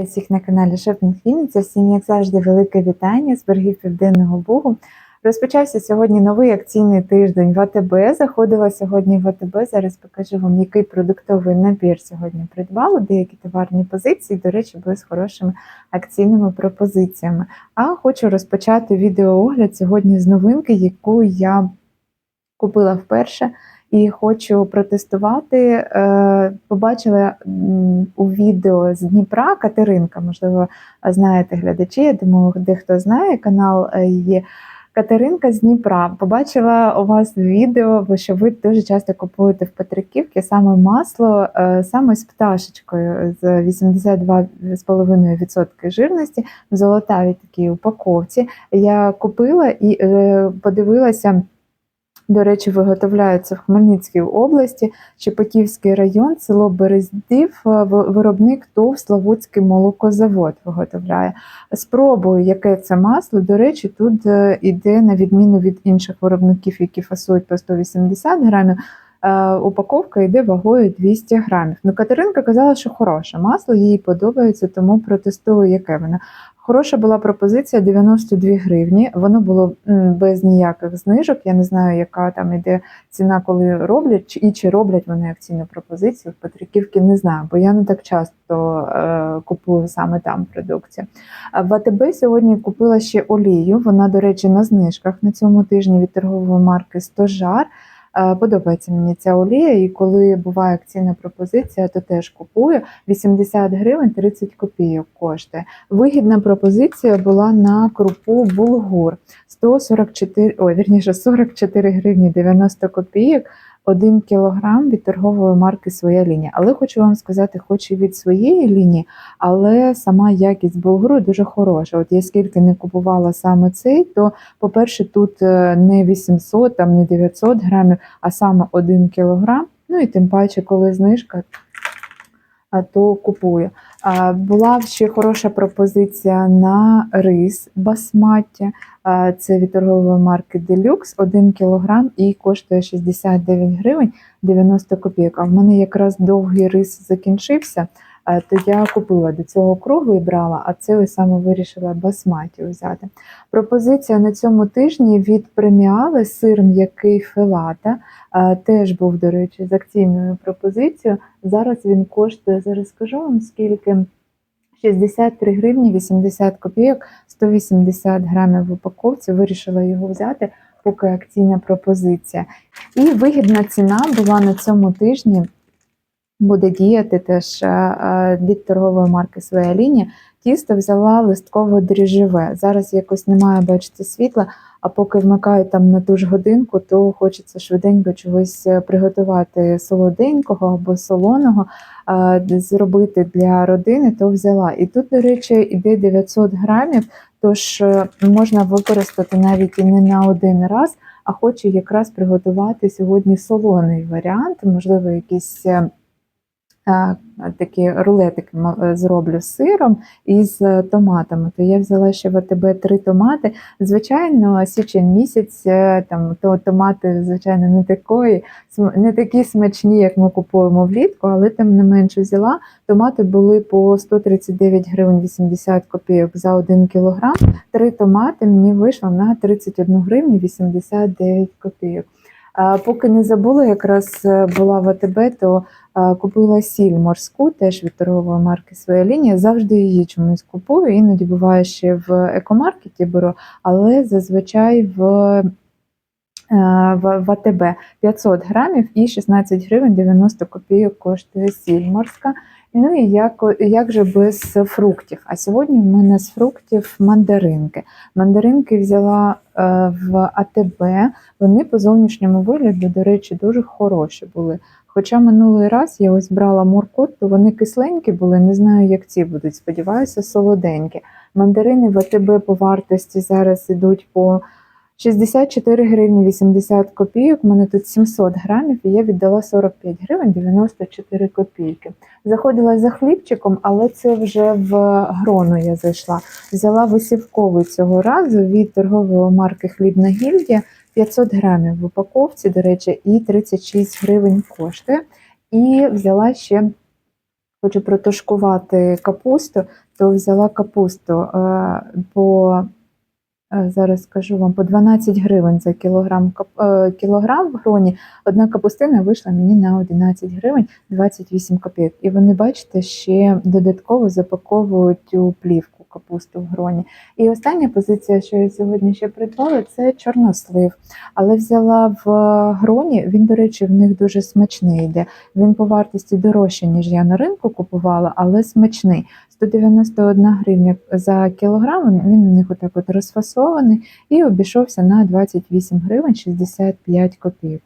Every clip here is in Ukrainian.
всіх на каналі Шопінг Вінниця. Всім, як завжди, велике вітання з берегів Південного Бугу. Розпочався сьогодні новий акційний тиждень в АТБ. Заходила сьогодні в АТБ. Зараз покажу вам, який продуктовий набір сьогодні придбала. Деякі товарні позиції, до речі, були з хорошими акційними пропозиціями. А хочу розпочати відеоогляд сьогодні з новинки, яку я купила вперше. І хочу протестувати. Е, Побачила у відео з Дніпра Катеринка. Можливо, знаєте глядачі. Я думаю, дехто знає канал е, є. Катеринка з Дніпра. Побачила у вас відео, бо що ви дуже часто купуєте в Петриківці саме масло, е, саме з пташечкою з 82,5% жирності в золотавій такій упаковці. Я купила і подивилася. До речі, виготовляються в Хмельницькій області, Чепотівський район, село Берездів, виробник ТОВ Славутський молокозавод виготовляє. Спробую, яке це масло. До речі, тут е, іде на відміну від інших виробників, які фасують по 180 грамів. е, Упаковка йде вагою 200 грамів. Ну, Катеринка казала, що хороше масло, їй подобається, тому протестую, яке воно. Хороша була пропозиція 92 гривні. Воно було без ніяких знижок. Я не знаю, яка там іде ціна, коли роблять, і чи роблять вони акційну пропозицію в Петриківці, не знаю, бо я не так часто е, купую саме там продукцію. В АТБ сьогодні купила ще олію. Вона, до речі, на знижках на цьому тижні від торгової марки Стожар. Е, Подобається мені ця олія, і коли буває акційна пропозиція, то теж купую. 80 гривень 30 копійок коштує. Вигідна пропозиція була на крупу булгур 144, ой, вірніше 44 гривні 90 копійок. 1 кілограм від торгової марки своя лінія. Але хочу вам сказати, хоч і від своєї лінії, але сама якість булгуру дуже хороша. От я скільки не купувала саме цей, то, по-перше, тут е, не 800, там не 900 грамів, а саме 1 кілограм. Ну і тим паче, коли знижка, то купую. Була ще хороша пропозиція на рис басматі. Це від торгової марки Deluxe 1 кг і коштує 69 гривень 90 копійок. А в мене якраз довгий рис закінчився, то я купила до цього круглий брала, а це саме вирішила басматі взяти. Пропозиція на цьому тижні від преміали сир м'який фелата. Теж був, до речі, з акційною пропозицією. Зараз він коштує, зараз скажу вам скільки. 63 гривні 80 копійок, 180 грамів в упаковці. Вирішила його взяти, поки акційна пропозиція. І вигідна ціна була на цьому тижні. Буде діяти теж е, е, від торгової марки своя лінія. Тісто взяла листково дріжджеве. Зараз якось немає, бачите, світла, а поки вмикаю там на ту ж годинку, то хочеться швиденько чогось е, приготувати солоденького або солоного, зробити для родини, то взяла. І тут, до речі, іде 900 грамів, тож можна використати навіть і не на один раз, а хочу якраз приготувати сьогодні солоний варіант, можливо, якийсь. Е, Такі рулетики е, зроблю з сиром і з е, томатами. То я взяла ще в АТБ три томати. Звичайно, січень місяць, там то томати, звичайно, не такої, не такі смачні, як ми купуємо влітку, але тим не менше взяла. Томати були по 139 гривень 80 копійок за 1 кілограм. Три томати мені вийшло на 31 гривню 89 копійок. Поки не забула, якраз е, була в АТБ, то купила сіль морську, теж від торгової марки своя лінія. Завжди її чомусь купую. Іноді буває ще в екомаркеті беру, але зазвичай в, е, в АТБ 500 грамів і 16 гривень 90 копійок коштує сіль морська. Ну і як, як же без фруктів? А сьогодні в мене з фруктів мандаринки. Мандаринки взяла е, в АТБ. Вони по зовнішньому вигляду, до речі, дуже хороші були. Хоча минулий раз я ось брала моркот, то вони кисленькі були, не знаю, як ці будуть. Сподіваюся, солоденькі. Мандарини в АТБ по вартості зараз ідуть по 64 гривні 80 копійок. У мене тут 700 грамів, і я віддала 45 гривень 94 копійки. Заходила за хлібчиком, але це вже в грону я зайшла. Взяла висівковий цього разу від торгової марки Хлібна гільдія 500 грамів в упаковці, до речі, і 36 гривень коштує. І взяла ще хочу протушкувати капусту, то взяла капусту е, е, зараз скажу вам по 12 гривень за кілограм е, кілограм в гроні. Одна капустина вийшла мені на 11 гривень 28 копійок. І вони, бачите, ще додатково запаковують у плівку капусту в гроні. І остання позиція, що я сьогодні ще придбала, це чорнослив. Але взяла в гроні. Він, до речі, в них дуже смачний йде. Він по вартості дорожче, ніж я на ринку купувала, але смачний. 191 гривня за кілограм. Він у них отак от розфасований і обійшовся на 28 гривень 65 копійок.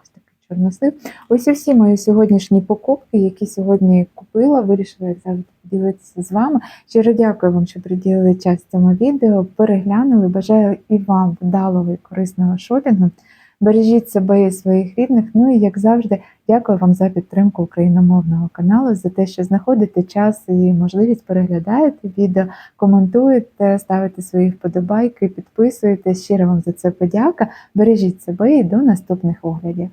Чорнослив. Ось і всі мої сьогоднішні покупки, які сьогодні купила, вирішила як завжди поділитися з вами. Щиро дякую вам, що приділили час цьому відео. Переглянули. Бажаю і вам вдалого і корисного шопінгу. Бережіть себе і своїх рідних. Ну і як завжди, дякую вам за підтримку україномовного каналу, за те, що знаходите час і можливість переглядаєте відео, коментуєте, ставите свої вподобайки, підписуєтесь. Щиро вам за це подяка. Бережіть себе і до наступних оглядів.